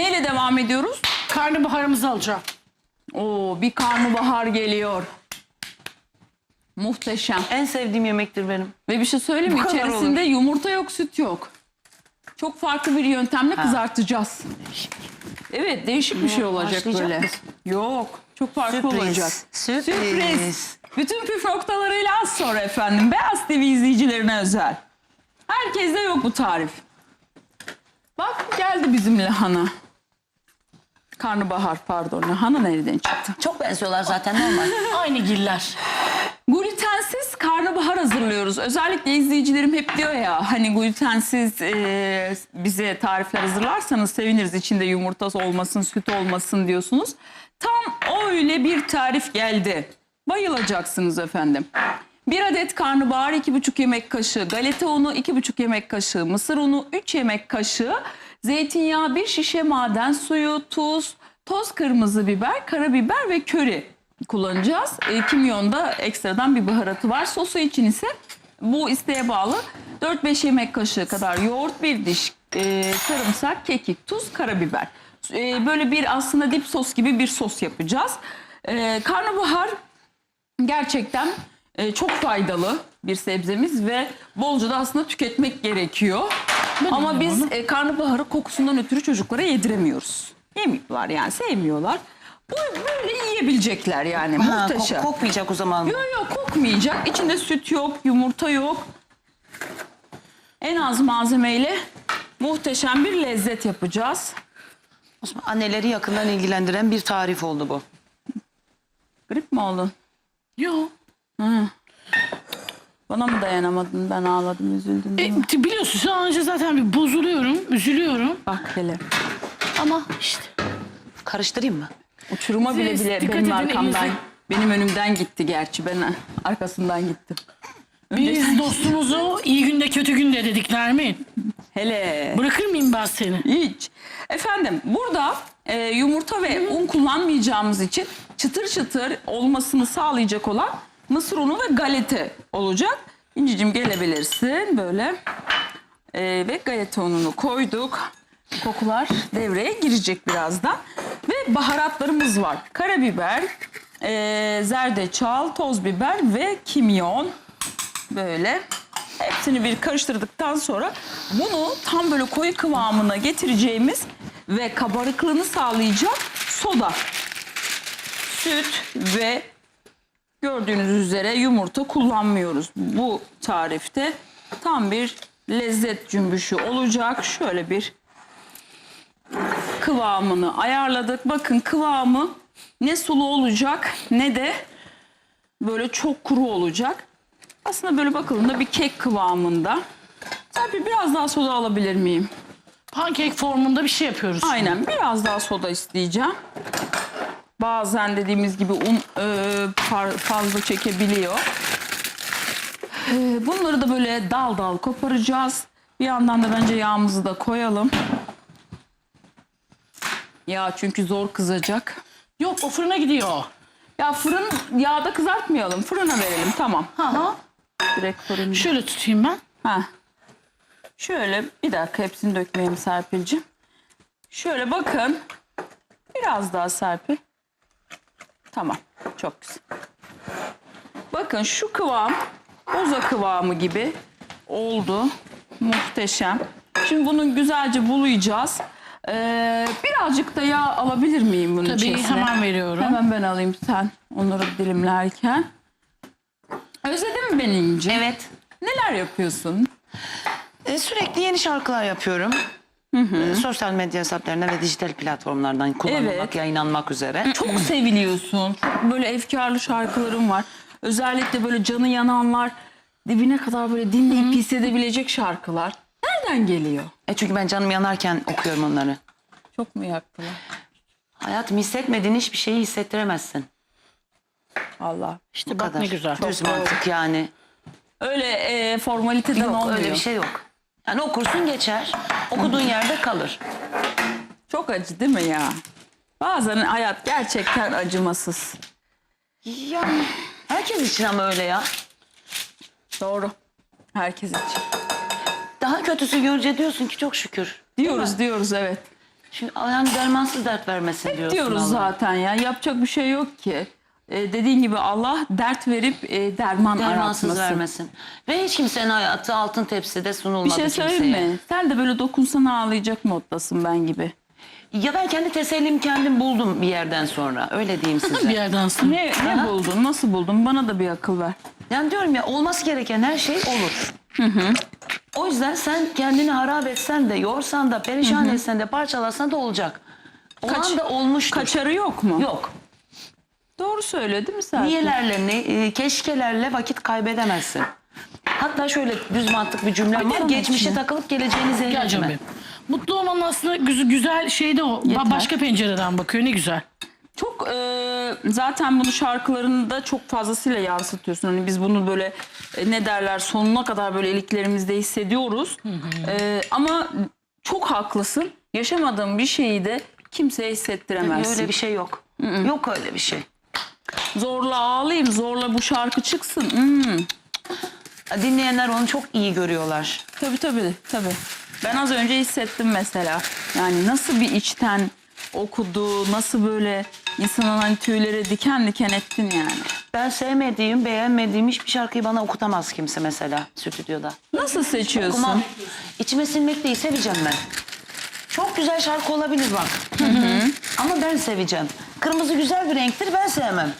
Neyle devam ediyoruz? Karnabaharımızı alacağım. Oo bir karnabahar geliyor. Muhteşem. En sevdiğim yemektir benim. Ve bir şey söyleyeyim mi? İçerisinde yumurta yok, süt yok. Çok farklı bir yöntemle kızartacağız. Evet, değişik bir şey olacak böyle. Yok, çok farklı Sürpriz, olacak. sürpriz. Bütün püf noktalarıyla az sonra efendim. Beyaz TV izleyicilerine özel. Herkeste yok bu tarif. Bak geldi bizim lahana. Karnabahar pardon. Lahana nereden çıktı? Çok benziyorlar zaten normal. Aynı giller. Glutensiz karnabahar hazırlıyoruz. Özellikle izleyicilerim hep diyor ya hani glutensiz e, bize tarifler hazırlarsanız seviniriz. İçinde yumurtası olmasın, süt olmasın diyorsunuz. Tam öyle bir tarif geldi. Bayılacaksınız efendim. Bir adet karnabahar 2,5 yemek kaşığı, galeta unu 2,5 yemek kaşığı, mısır unu 3 yemek kaşığı, zeytinyağı 1 şişe maden suyu, tuz, toz kırmızı biber, karabiber ve köri kullanacağız. E, kimyonda ekstradan bir baharatı var. Sosu için ise bu isteğe bağlı 4-5 yemek kaşığı kadar yoğurt, bir diş e, sarımsak, kekik, tuz, karabiber. E, böyle bir aslında dip sos gibi bir sos yapacağız. E, karnabahar gerçekten e, çok faydalı bir sebzemiz ve bolca da aslında tüketmek gerekiyor. Ama biz e, karnabaharı kokusundan ötürü çocuklara yediremiyoruz. Yemiyorlar yani sevmiyorlar. Bu böyle yiyebilecekler yani Ha, muhteşem. kok- kokmayacak o zaman. Yok yok kokmayacak. İçinde süt yok, yumurta yok. En az malzemeyle muhteşem bir lezzet yapacağız. Osman, Anneleri yakından ilgilendiren bir tarif oldu bu. Grip mi oldun? Yok. Bana mı dayanamadın? Ben ağladım, üzüldüm değil mi? E, biliyorsun an önce zaten bir bozuluyorum, üzülüyorum. Bak hele. Ama işte Karıştırayım mı? Uçuruma bile Siz bile dikkat benim edin, arkamdan, elinize- benim önümden gitti gerçi. Ben arkasından gittim. biz dostumuzu iyi günde kötü günde dedik Nermin. Hele. Bırakır mıyım ben seni? Hiç. Efendim burada e, yumurta ve un kullanmayacağımız için çıtır çıtır olmasını sağlayacak olan mısır unu ve galeta olacak. İncicim gelebilirsin böyle. E, ve galeta ununu koyduk. Kokular devreye girecek birazdan. Ve baharatlarımız var. Karabiber, e, zerdeçal, toz biber ve kimyon. Böyle hepsini bir karıştırdıktan sonra bunu tam böyle koyu kıvamına getireceğimiz ve kabarıklığını sağlayacak soda, süt ve gördüğünüz üzere yumurta kullanmıyoruz. Bu tarifte tam bir lezzet cümbüşü olacak. Şöyle bir kıvamını ayarladık. Bakın kıvamı ne sulu olacak ne de böyle çok kuru olacak. Aslında böyle bakıldığında bir kek kıvamında. Tabii biraz daha soda alabilir miyim? Pankek formunda bir şey yapıyoruz. Aynen biraz daha soda isteyeceğim. Bazen dediğimiz gibi un e, fazla çekebiliyor. E, bunları da böyle dal dal koparacağız. Bir yandan da bence yağımızı da koyalım. Yağ çünkü zor kızacak. Yok o fırına gidiyor. Ya fırın yağda kızartmayalım. Fırına verelim tamam. Ha ha. Direkt fırın. Şöyle tutayım ben. Ha. Şöyle bir dakika hepsini dökmeyeyim Serpil'cim. Şöyle bakın. Biraz daha Serpil. Tamam. Çok güzel. Bakın şu kıvam boza kıvamı gibi oldu. Muhteşem. Şimdi bunu güzelce bulayacağız. Ee, birazcık da yağ alabilir miyim bunun Tabii içerisine? hemen veriyorum. Hemen ben alayım sen onları dilimlerken. Özledin mi beni İnci? Evet. Neler yapıyorsun? E, sürekli yeni şarkılar yapıyorum. E, sosyal medya hesaplarına ve dijital platformlardan kullanılmak, Evet. yayınlanmak üzere. Çok seviliyorsun. Çok böyle efkarlı şarkıların var. Özellikle böyle canı yananlar dibine kadar böyle dinleyip hissedebilecek şarkılar. Nereden geliyor? E çünkü ben canım yanarken okuyorum onları. Çok mu yaktılar? Hayatım hissetmediğin hiçbir şeyi hissettiremezsin. Allah. İşte Bu bak kadar. ne güzel. Düz mantık yani. Öyle e, formaliteden Yok olmuyor. öyle bir şey yok. Yani okursun geçer. Okuduğun yerde kalır. Çok acı değil mi ya? Bazen hayat gerçekten acımasız. Yani herkes için ama öyle ya. Doğru. Herkes için. Kötüsü görünce diyorsun ki çok şükür. Diyoruz diyoruz evet. Çünkü yani dermansız dert vermesin diyorsun. diyoruz Allah. zaten ya. Yapacak bir şey yok ki. Ee, dediğin gibi Allah dert verip e, derman Dermansız aratmasın. vermesin. Ve hiç kimsenin hayatı altın tepside sunulmadı Bir şey kimseye. söyleyeyim mi? Sen de böyle dokunsana ağlayacak moddasın ben gibi. Ya ben kendi tesellim kendim buldum bir yerden sonra. Öyle diyeyim Bir size. yerden sonra. Ne, ne buldun? Nasıl buldun? Bana da bir akıl ver. yani diyorum ya olması gereken her şey olur. O yüzden sen kendini harap etsen de, yorsan da, perişan etsen de, parçalasan da olacak. Olan Kaç- da olmuştur. Kaçarı yok mu? Yok. Doğru söylüyor değil mi Serpil? Niyelerle, ne, e, keşkelerle vakit kaybedemezsin. Hatta şöyle düz mantık bir de var. Geçmişe için. takılıp geleceğini Gel canım zehretme. benim. Mutlu olmanın aslında güzel, güzel şey de o. Ba- Yeter. Başka pencereden bakıyor ne güzel. Çok e, zaten bunu şarkılarında çok fazlasıyla yansıtıyorsun. Hani biz bunu böyle e, ne derler sonuna kadar böyle iliklerimizde hissediyoruz. E, ama çok haklısın. Yaşamadığın bir şeyi de kimseye hissettiremezsin. Öyle bir şey yok. Yok öyle bir şey. Zorla ağlayayım, zorla bu şarkı çıksın. Hmm. Dinleyenler onu çok iyi görüyorlar. Tabii tabii tabii. Ben az önce hissettim mesela. Yani nasıl bir içten okudu, nasıl böyle insanın hani tüyleri diken diken ettin yani. Ben sevmediğim, beğenmediğim hiçbir şarkıyı bana okutamaz kimse mesela stüdyoda. Nasıl seçiyorsun? Okumam. İçime sinmek değil, seveceğim ben. Çok güzel şarkı olabilir bak. Ama ben seveceğim. Kırmızı güzel bir renktir, ben sevmem.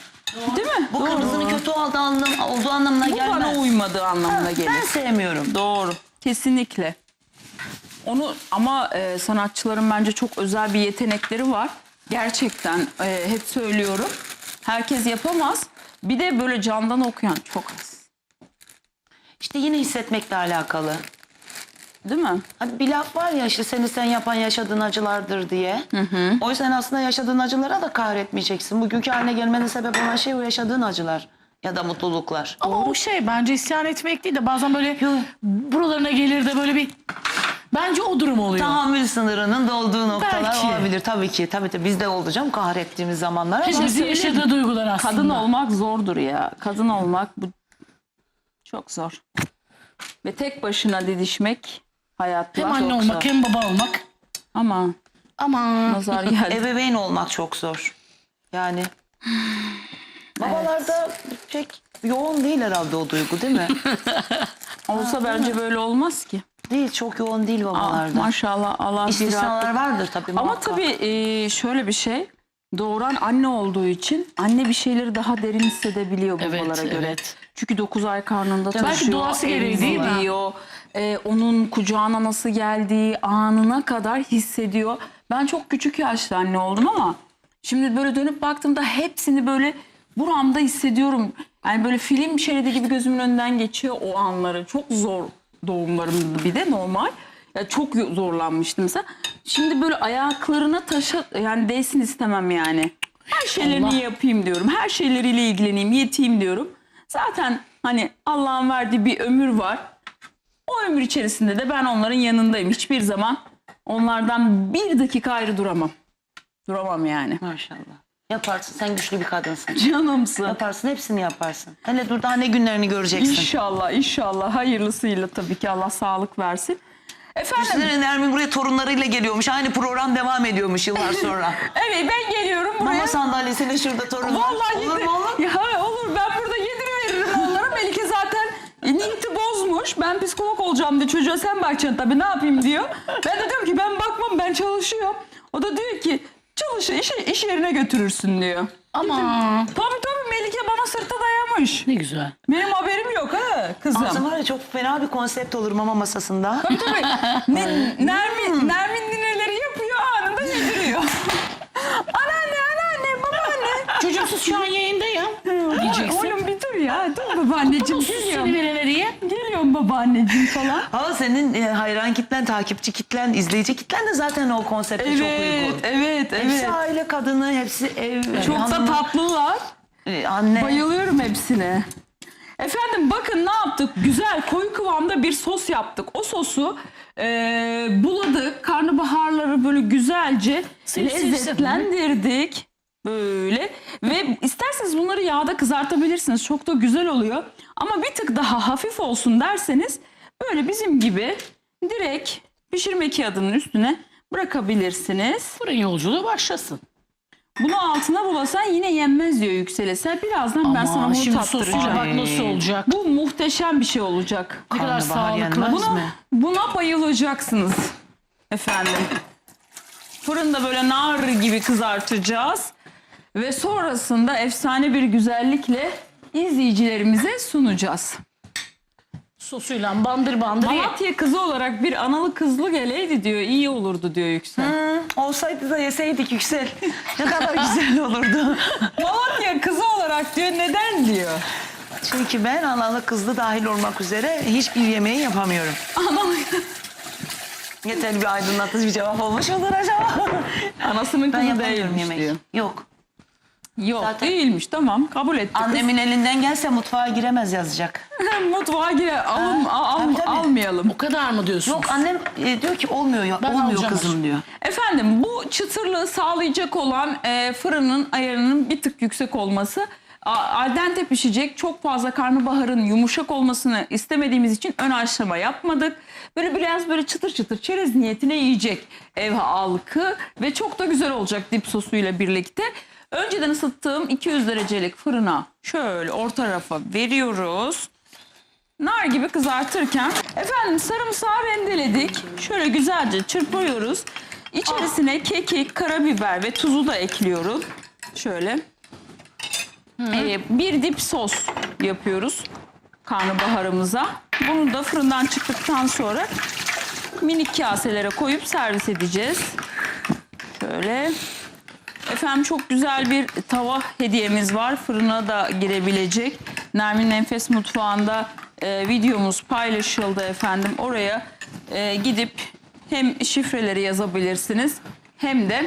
Değil mi? Bu Doğru. kırmızının kötü olduğu, anlam, olduğu anlamına Bu gelmez. bana uymadığı anlamına Ha, gelir. Ben sevmiyorum. Doğru. Kesinlikle. Onu ama e, sanatçıların bence çok özel bir yetenekleri var. Gerçekten e, hep söylüyorum. Herkes yapamaz. Bir de böyle candan okuyan çok az. İşte yine hissetmekle alakalı. Değil mi? Hani bir laf var ya işte seni sen yapan yaşadığın acılardır diye. O yüzden aslında yaşadığın acılara da kahretmeyeceksin. Bugünkü haline gelmene sebep olan şey o yaşadığın acılar ya da mutluluklar. Ama o şey bence isyan etmek değil de bazen böyle Yok. buralarına gelir de böyle bir bence o durum oluyor. Tahammül sınırının dolduğu noktalar Belki. olabilir tabii ki. Tabii ki bizde oldu canım kahrettiğimiz zamanlar ama Hepimizin yaşadığı duygular aslında. Kadın olmak zordur ya. Kadın olmak bu çok zor. Ve tek başına didişmek hayatta Hem anne çok olmak zor. hem baba olmak. Ama Ama nazar geldi. ebeveyn olmak çok zor. Yani babalarda pek yoğun değil herhalde o duygu değil mi? Olsa bence böyle olmaz ki. Değil çok yoğun değil Aa, babalarda. maşallah Allah bir rahatlık İstisnalar vardır tabii Ama muhakkak. tabii e, şöyle bir şey. Doğuran anne olduğu için anne bir şeyleri daha derin hissedebiliyor Evet, babalara göre. evet. Çünkü 9 ay karnında Belki taşıyor, doğası gereği değil mi? emziriyor. E, onun kucağına nasıl geldiği anına kadar hissediyor. Ben çok küçük yaşta anne oldum ama şimdi böyle dönüp baktığımda hepsini böyle buramda hissediyorum. Yani böyle film şeridi gibi gözümün önünden geçiyor o anları. Çok zor doğumlarımdı bir de normal. Ya çok zorlanmıştım mesela. Şimdi böyle ayaklarına taşa yani değsin istemem yani. Her şeylerini Allah. yapayım diyorum. Her şeyleriyle ilgileneyim, yeteyim diyorum. Zaten hani Allah'ın verdiği bir ömür var. O ömür içerisinde de ben onların yanındayım. Hiçbir zaman onlardan bir dakika ayrı duramam. Duramam yani. Maşallah. Yaparsın sen güçlü bir kadınsın. Canımsın. Yaparsın hepsini yaparsın. Hele dur daha ne günlerini göreceksin. İnşallah, inşallah hayırlısıyla tabii ki Allah sağlık versin. Efendim, Düşünsene Nermin buraya torunlarıyla geliyormuş. Aynı program devam ediyormuş yıllar sonra. evet ben geliyorum buraya. Mama sandalyesiyle şurada torun. Vallahi Olur yedir- mu oğlum? Ya olur ben burada yediriveririm onlara. Melike zaten niyeti bozmuş. Ben psikolog olacağım diye çocuğa sen bakacaksın tabii ne yapayım diyor. Ben de diyorum ki ben bakmam ben çalışıyorum. O da diyor ki çalış iş, iş yerine götürürsün diyor. ama Tabii tabii Melike bana sırta dayamış. ne güzel. Benim haberim yok ha kızım. Aslında var ya çok fena bir konsept olur mama masasında. Tabii tabii. Ne, Nermin, Nermin Babaanneciğim falan. Ama senin e, hayran kitlen, takipçi kitlen, izleyici kitlen de zaten o konsepte çok Evet, uygun. evet, Hepsi evet. aile kadını, hepsi ev Çok da hanımı, tatlılar. e, anne. Bayılıyorum hepsine. Efendim bakın ne yaptık? Güzel koyu kıvamda bir sos yaptık. O sosu e, buladık. Karnabaharları böyle güzelce sil. lezzetlendirdik. Böyle ve isterseniz bunları yağda kızartabilirsiniz. Çok da güzel oluyor. Ama bir tık daha hafif olsun derseniz böyle bizim gibi direkt pişirme kağıdının üstüne bırakabilirsiniz. Fırın yolculuğu başlasın. Bunu altına bulasan yine yenmez diyor Yüksel Birazdan ben sana bunu şimdi tattıracağım. bak nasıl olacak. Bu muhteşem bir şey olacak. Ne kadar Karnabahar sağlıklı. yenmez mi? buna bayılacaksınız efendim. Fırında böyle nar gibi kızartacağız. Ve sonrasında efsane bir güzellikle izleyicilerimize sunacağız. Sosuyla bandır bandır. Malatya kızı olarak bir analı kızlı geleydi diyor. iyi olurdu diyor Yüksel. Hı, olsaydı da yeseydik Yüksel. Ne kadar güzel olurdu. Malatya kızı olarak diyor neden diyor. Çünkü ben analı kızlı dahil olmak üzere hiçbir yemeği yapamıyorum. Analı Yeterli bir aydınlatıcı bir cevap olmuş mudur acaba? Anasının kızı değilmiş yemek. diyor. Yok. Yok Zaten- değilmiş tamam kabul ettik. Annemin elinden gelse mutfağa giremez yazacak. Mutfağa gire alın, Ha, al- tabii, tabii. almayalım. O kadar mı diyorsun? Yok annem e, diyor ki olmuyor ya. Ben olmuyor alacağım kızım diyor. Efendim bu çıtırlığı sağlayacak olan e, fırının ayarının bir tık yüksek olması. A- Al dente pişecek. Çok fazla karnabaharın yumuşak olmasını istemediğimiz için ön haşlama yapmadık. Böyle biraz böyle çıtır çıtır çerez niyetine yiyecek ev halkı ve çok da güzel olacak dip sosuyla birlikte. Önceden ısıttığım 200 derecelik fırına şöyle orta tarafa veriyoruz. nar gibi kızartırken efendim sarımsağı rendeledik. Şöyle güzelce çırpıyoruz. İçerisine kekik, karabiber ve tuzu da ekliyorum. Şöyle. Ee, bir dip sos yapıyoruz karnabaharımıza. Bunu da fırından çıktıktan sonra minik kaselere koyup servis edeceğiz. Şöyle. Efendim çok güzel bir tava hediyemiz var. Fırına da girebilecek. Nermin Enfes Mutfağı'nda e, videomuz paylaşıldı efendim. Oraya e, gidip hem şifreleri yazabilirsiniz hem de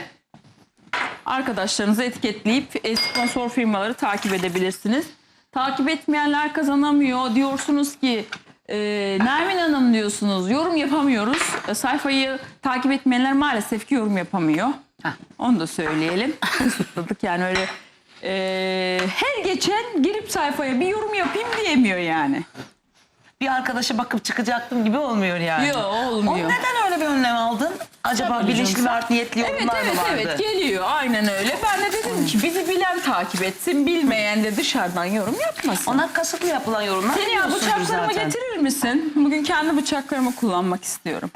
arkadaşlarınızı etiketleyip e, sponsor firmaları takip edebilirsiniz. Takip etmeyenler kazanamıyor. Diyorsunuz ki e, Nermin Hanım diyorsunuz yorum yapamıyoruz. E, sayfayı takip etmeyenler maalesef ki yorum yapamıyor. Onu da söyleyelim. Kısıtladık yani öyle e, her geçen girip sayfaya bir yorum yapayım diyemiyor yani. Bir arkadaşa bakıp çıkacaktım gibi olmuyor yani. Yok O olmuyor. neden öyle bir önlem aldın? Acaba Tabii bilinçli canım. ve art niyetli Evet yorumlar evet mı vardı? evet geliyor aynen öyle. Ben de dedim ki bizi bilen takip etsin bilmeyen de dışarıdan yorum yapmasın. Ona kasıtlı yapılan yorumlar Seni ya biliyorsunuz bıçaklarımı zaten. getirir misin? Bugün kendi bıçaklarımı kullanmak istiyorum.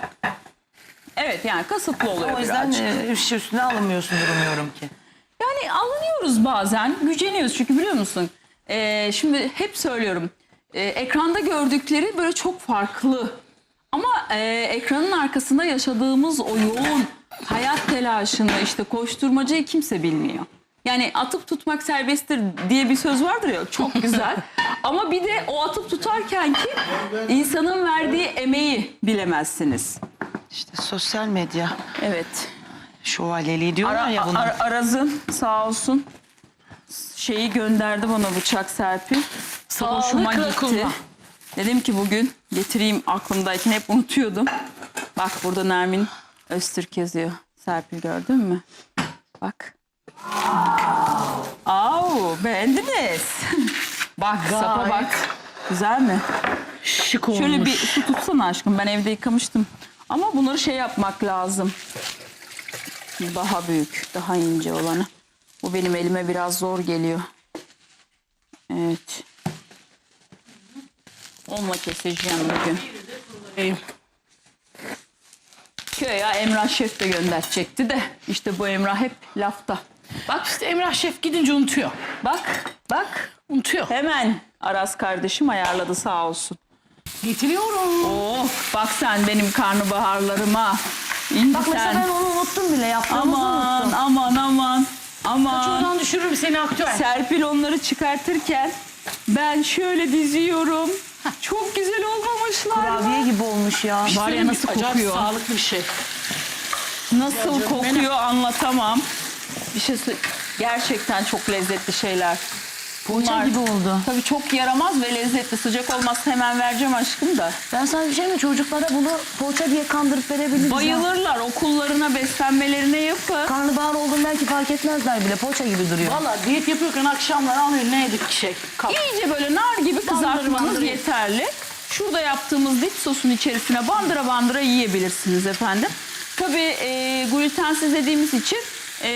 Evet yani kasıtlı oluyor O yüzden birazcık. e, üst üstüne alınmıyorsundur umuyorum ki. Yani alınıyoruz bazen, güceniyoruz çünkü biliyor musun? Ee, şimdi hep söylüyorum, ee, ekranda gördükleri böyle çok farklı. Ama ee, ekranın arkasında yaşadığımız o yoğun hayat telaşını, işte koşturmacayı kimse bilmiyor. Yani atıp tutmak serbesttir diye bir söz vardır ya çok güzel. Ama bir de o atıp tutarken ki insanın verdiği emeği bilemezsiniz. İşte sosyal medya Evet. şövalyeliği diyorlar Ara, ya buna. Ar- Araz'ın sağ olsun şeyi gönderdi bana bıçak Serpil. Hoşuma Sağlıkla gitti. Dedim ki bugün getireyim aklımdayken hep unutuyordum. Bak burada Nermin Öztürk yazıyor. Serpil gördün mü? Bak. Au beğendiniz. bak sapa Gayet. bak. Güzel mi? Şık olmuş. Şöyle bir su tutsana aşkım. Ben evde yıkamıştım. Ama bunları şey yapmak lazım. Daha büyük, daha ince olanı. Bu benim elime biraz zor geliyor. Evet. Onunla keseceğim bugün. Köye Emrah Şef de gönderecekti de. işte bu Emrah hep lafta. Bak, İşte Emrah Şef gidince unutuyor. bak, bak. Unutuyor. Hemen Aras kardeşim ayarladı sağ olsun. Getiriyorum. Of bak sen benim karnabaharlarıma. İndi Bak mesela sen. ben onu unuttum bile yaptığımızı Aman unuttum. aman aman. Aman. Şuradan düşürürüm seni aktüel. Serpil onları çıkartırken ben şöyle diziyorum. Çok güzel olmamışlar Kurabiye mı? gibi olmuş ya. Var ya nasıl Acayip kokuyor. sağlıklı bir şey. Nasıl kokuyor anlatamam. Bir şey sö- gerçekten çok lezzetli şeyler. Poğaça gibi oldu. Tabii çok yaramaz ve lezzetli. Sıcak olmazsa hemen vereceğim aşkım da. Ben sana bir şey mi çocuklara bunu poğaça diye kandırıp verebiliriz ya. Bayılırlar okullarına beslenmelerine yapın. Karnabahar olduğunu belki fark etmezler bile. Poğaça gibi duruyor. Valla diyet yapıyorken akşamlar alıyor ne yedik şey. Kap. İyice böyle nar gibi kızartmanız yeterli. Şurada yaptığımız dip sosun içerisine bandıra bandıra yiyebilirsiniz efendim. Tabii e, glutensiz dediğimiz için e,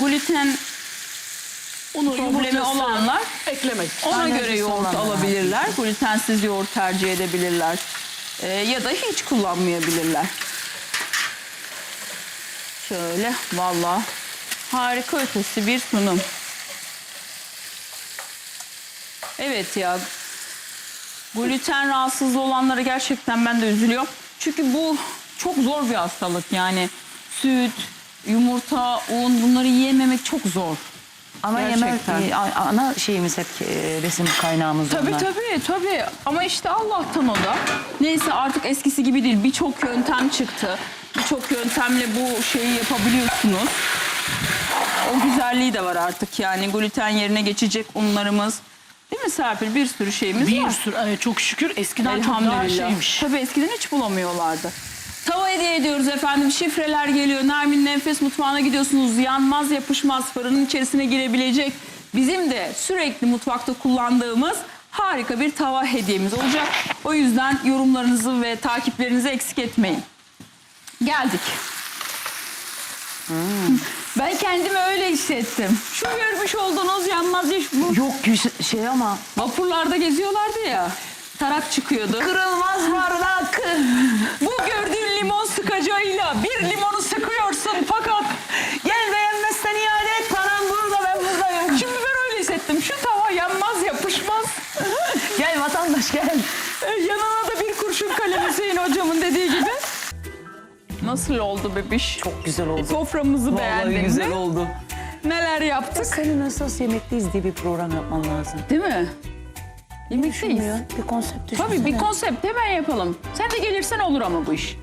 gluten Onu problemi olanlar eklemek. ona Alerjisi göre yoğurt alabilirler. Glutensiz yoğurt tercih edebilirler. E, ya da hiç kullanmayabilirler. Şöyle valla harika ötesi bir sunum. Evet ya gluten rahatsızlığı olanlara gerçekten ben de üzülüyorum. Çünkü bu çok zor bir hastalık yani süt, yumurta, un bunları yiyememek çok zor. Ana Gerçekten. yemek, e, a- ana şeyimiz hep e, besin kaynağımız Tabii onlar. tabii tabii ama işte Allah'tan o da. Neyse artık eskisi gibi değil birçok yöntem çıktı. Birçok yöntemle bu şeyi yapabiliyorsunuz. O güzelliği de var artık yani gluten yerine geçecek unlarımız. Değil mi Serpil? Bir sürü şeyimiz Bir var. sürü evet, çok şükür eskiden çok daha Elhamdülillah. şeymiş. Tabii eskiden hiç bulamıyorlardı. Tava hediye ediyoruz efendim. Şifreler geliyor. Nermin'in Enfes Mutfağı'na gidiyorsunuz. Yanmaz yapışmaz fırının içerisine girebilecek. Bizim de sürekli mutfakta kullandığımız harika bir tava hediyemiz olacak. O yüzden yorumlarınızı ve takiplerinizi eksik etmeyin. Geldik. Ben kendimi öyle hissettim. Şu görmüş olduğunuz yanmaz yaş bu Yok güzel- şey ama vapurlarda geziyorlardı ya. Tarak çıkıyordu. kırılmaz bardak. Bu gördüğün limon sıkacağıyla bir limonu sıkıyorsun fakat Gel beğenmezsen iade et param burada ben buradayım. şimdi ben öyle hissettim. Şu tava yanmaz yapışmaz. Gel vatandaş gel. E, Yanına da bir kurşun kalem Hüseyin hocamın dediği gibi. Nasıl oldu bebiş? Çok güzel oldu. Soframızı beğendin Vallahi güzel mi? oldu. Neler yaptık? Senin esas yemekteyiz diye bir program yapman lazım. Değil mi? Yemekteyiz. Düşünmüyor. Bir konsept düşünsene. Tabii bir konsept hemen yapalım. Sen de gelirsen olur ama bu iş.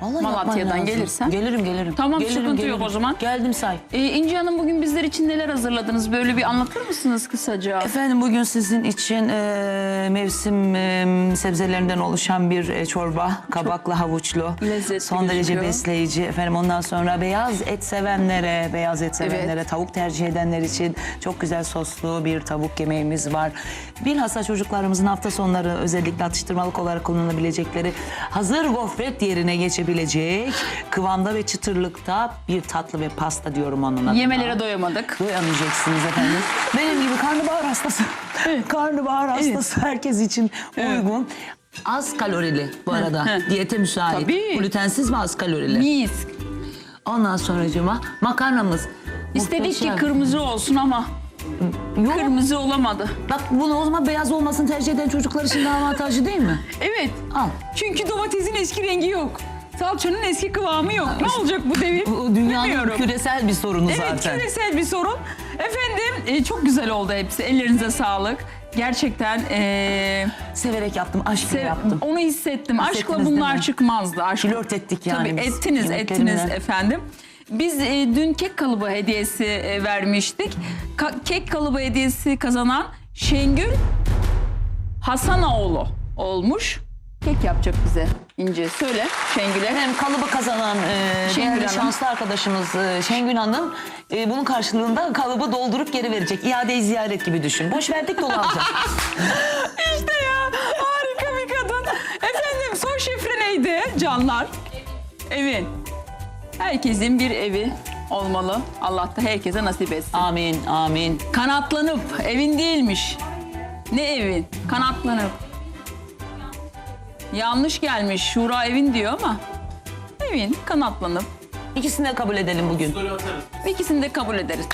Vallahi Malatya'dan yapman lazım. gelirsen. Gelirim gelirim. Tamam, Gelirim, sıkıntı yok gelirim. o zaman. Geldim say. Ee, İnci Hanım bugün bizler için neler hazırladınız? Böyle bir anlatır mısınız kısaca? Efendim bugün sizin için e, mevsim e, sebzelerinden oluşan bir e, çorba. Kabaklı havuçlu. Lezzetli Son derece gözüküyor. besleyici. Efendim ondan sonra beyaz et sevenlere, beyaz et sevenlere, tavuk tercih edenler için çok güzel soslu bir tavuk yemeğimiz var. Bilhassa çocuklarımızın hafta sonları özellikle atıştırmalık olarak kullanabilecekleri hazır gofret yerine geçebilecek kıvamda ve çıtırlıkta bir tatlı ve pasta diyorum onun adına. Yemelere doyamadık. Doyamayacaksınız efendim. Benim gibi karnabahar hastası. karnabahar hastası herkes için uygun. Az kalorili bu arada. Diyete müsait. Tabii. Glutensiz ve az kalorili. Mis. Ondan sonracığıma makarnamız. İstedik ki muhteşem. kırmızı olsun ama Yok. kırmızı olamadı. Bak bunu o zaman beyaz olmasını tercih eden çocuklar için daha avantajlı değil mi? Evet. Al. Çünkü domatesin eski rengi yok. Salçanın eski kıvamı yok. Ne olacak bu devir? Bu dünyanın Bilmiyorum. küresel bir sorunu Evet zaten. küresel bir sorun. Efendim e, çok güzel oldu hepsi. Ellerinize sağlık. Gerçekten e, Severek yaptım, aşkla yaptım. onu hissettim. Aşkla bunlar çıkmazdı. Aşk. Flört ettik yani Tabii biz ettiniz ettiniz efendim. Biz e, dün kek kalıbı hediyesi e, vermiştik. Ka- kek kalıbı hediyesi kazanan Şengül Hasanoğlu olmuş. Kek yapacak bize İnce. Söyle Şengül'e. Hem kalıbı kazanan e, Şengül değerli Hanım. şanslı arkadaşımız e, Şengül Hanım e, bunun karşılığında kalıbı doldurup geri verecek. İade ziyaret gibi düşün. Boş verdik dolu alacak. İşte ya harika bir kadın. Efendim son şifre neydi canlar? Evin. Herkesin bir evi olmalı. Allah da herkese nasip etsin. amin, amin. Kanatlanıp evin değilmiş. Ne evin? Kanatlanıp. Yanlış gelmiş. Şura evin diyor ama. Evin kanatlanıp. İkisini de kabul edelim bugün. İkisini de kabul ederiz.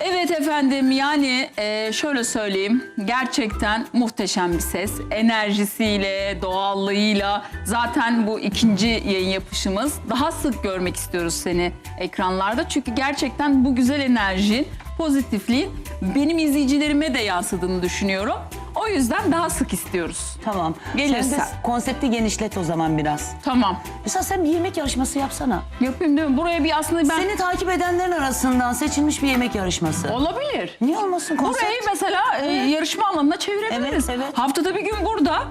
Evet efendim yani e, şöyle söyleyeyim gerçekten muhteşem bir ses enerjisiyle doğallığıyla zaten bu ikinci yayın yapışımız daha sık görmek istiyoruz seni ekranlarda çünkü gerçekten bu güzel enerjin pozitifliğin benim izleyicilerime de yansıdığını düşünüyorum o yüzden daha sık istiyoruz. Tamam. Gelirsen. Sen de konsepti genişlet o zaman biraz. Tamam Mesela sen bir yemek yarışması yapsana. yapayım değil mi? Buraya bir aslında ben Seni takip edenlerin arasından seçilmiş bir yemek yarışması. olabilir. Niye olmasın konsept? Burayı mesela e, yarışma alanına çevirebiliriz. Evet, evet. Haftada bir gün burada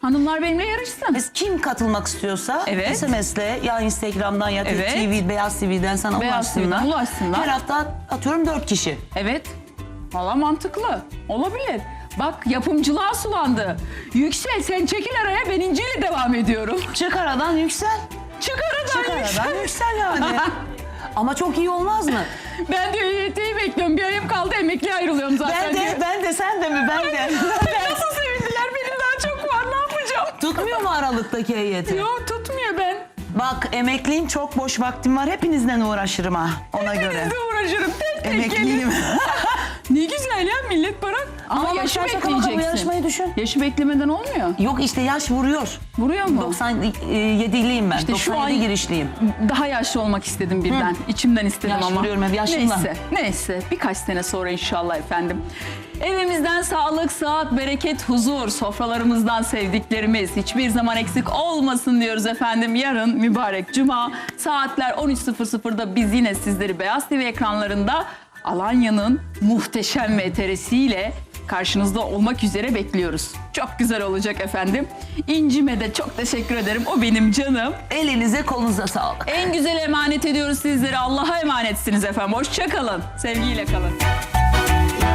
hanımlar benimle yarışsın. Biz kim katılmak istiyorsa Evet. SMS'le ya Instagram'dan ya Evet. TV, Beyaz TV'den sana Beyaz ulaşsınlar. TV'den ulaşsınlar. Her hafta atıyorum dört kişi. Evet. Valla mantıklı. Olabilir. Bak yapımcılığa sulandı. Yüksel sen çekil araya ben İnci ile devam ediyorum. Çık aradan yüksel. Çık aradan Çık yüksel. aradan yüksel yani. Ama çok iyi olmaz mı? Ben de EYT'yi bekliyorum. Bir ayım kaldı emekli ayrılıyorum zaten. Ben diyor. de, ben de, sen de mi? Ben de. Nasıl sevindiler benim daha çok var ne yapacağım? Tutmuyor mu Aralık'taki heyeti? Yok tutmuyor ben. Bak emekliyim çok boş vaktim var. Hepinizden uğraşırım ha ona göre. Hepinizle uğraşırım. Tek tek gelin. Emekliyim. Ne güzel ya millet bırak. Ama, Ama yaşı bu bekleyeceksin. yarışmayı düşün. Yaşı beklemeden olmuyor. Yok işte yaş vuruyor. Vuruyor mu? 97'liyim ben. İşte şu 97 an- girişliyim. Daha yaşlı olmak istedim birden. İçimden istedim Yaş ama. vuruyorum hep yaşımla. Neyse, neyse. Birkaç sene sonra inşallah efendim. Evimizden sağlık, sıhhat, bereket, huzur, sofralarımızdan sevdiklerimiz hiçbir zaman eksik olmasın diyoruz efendim. Yarın mübarek cuma saatler 13.00'da biz yine sizleri Beyaz TV ekranlarında Alanya'nın muhteşem VTR'siyle karşınızda olmak üzere bekliyoruz. Çok güzel olacak efendim. İncime de çok teşekkür ederim. O benim canım. Elinize kolunuza sağlık. En güzel emanet ediyoruz sizlere. Allah'a emanetsiniz efendim. Hoşça kalın. Sevgiyle kalın.